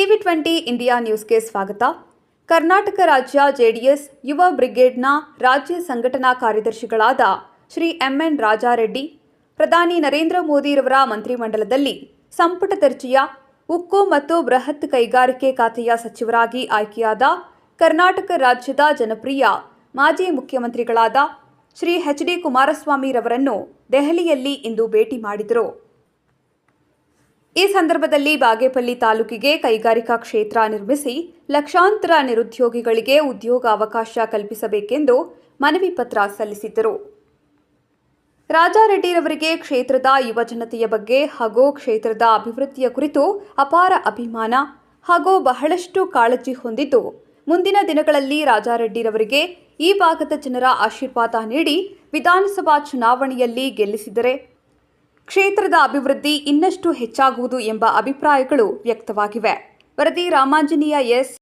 TV twenty India ನ್ಯೂಸ್ಗೆ ಸ್ವಾಗತ. ಕರ್ನಾಟಕ ರಾಜ್ಯ ಜೆಡಿಎಸ್ ಯುವ ಬ್ರಿಗೇಡ್ನ ರಾಜ್ಯ ಸಂಘಟನಾ ಕಾರ್ಯದರ್ಶಿಗಳಾದ ಶ್ರೀ ಎಂಎನ್ ರಾಜಾರೆಡ್ಡಿ, ಪ್ರಧಾನಿ ನರೇಂದ್ರ ಮೋದಿರವರ ಮಂತ್ರಿಮಂಡಲದಲ್ಲಿ ಸಂಪುಟ ದರ್ಜೆಯ ಉಕ್ಕು ಮತ್ತು ಬೃಹತ್ ಕೈಗಾರಿಕೆ ಖಾತೆಯ ಸಚಿವರಾಗಿ ಆಯ್ಕೆಯಾದ ಕರ್ನಾಟಕ ರಾಜ್ಯದ ಜನಪ್ರಿಯ ಮಾಜಿ ಮುಖ್ಯಮಂತ್ರಿಗಳಾದ ಶ್ರೀ ಎಚ್ ಡಿ ಕುಮಾರಸ್ವಾಮಿರವರನ್ನು ದೆಹಲಿಯಲ್ಲಿ ಇಂದು ಭೇಟಿ ಮಾಡಿದರು. ಈ ಸಂದರ್ಭದಲ್ಲಿ ಬಾಗೇಪಲ್ಲಿ ತಾಲೂಕಿಗೆ ಕೈಗಾರಿಕಾ ಕ್ಷೇತ್ರ ನಿರ್ಮಿಸಿ ಲಕ್ಷಾಂತರ ನಿರುದ್ಯೋಗಿಗಳಿಗೆ ಉದ್ಯೋಗ ಅವಕಾಶ ಕಲ್ಪಿಸಬೇಕೆಂದು ಮನವಿ ಪತ್ರ ಸಲ್ಲಿಸಿದ್ದರು. ರಾಜಾರೆಡ್ಡಿರವರಿಗೆ ಕ್ಷೇತ್ರದ ಯುವಜನತೆಯ ಬಗ್ಗೆ ಹಾಗೂ ಕ್ಷೇತ್ರದ ಅಭಿವೃದ್ಧಿಯ ಕುರಿತು ಅಪಾರ ಅಭಿಮಾನ ಹಾಗೂ ಬಹಳಷ್ಟು ಕಾಳಜಿ ಹೊಂದಿದ್ದು, ಮುಂದಿನ ದಿನಗಳಲ್ಲಿ ರಾಜಾರೆಡ್ಡಿರವರಿಗೆ ಈ ಭಾಗದ ಜನರ ಆಶೀರ್ವಾದ ನೀಡಿ ವಿಧಾನಸಭಾ ಚುನಾವಣೆಯಲ್ಲಿ ಗೆಲ್ಲಿಸಿದರೆ ಕ್ಷೇತ್ರದ ಅಭಿವೃದ್ಧಿ ಇನ್ನಷ್ಟು ಹೆಚ್ಚಾಗುವುದು ಎಂಬ ಅಭಿಪ್ರಾಯಗಳು ವ್ಯಕ್ತವಾಗಿವೆ. ವರದಿ ರಾಮಾಂಜನೇಯ ಎಸ್.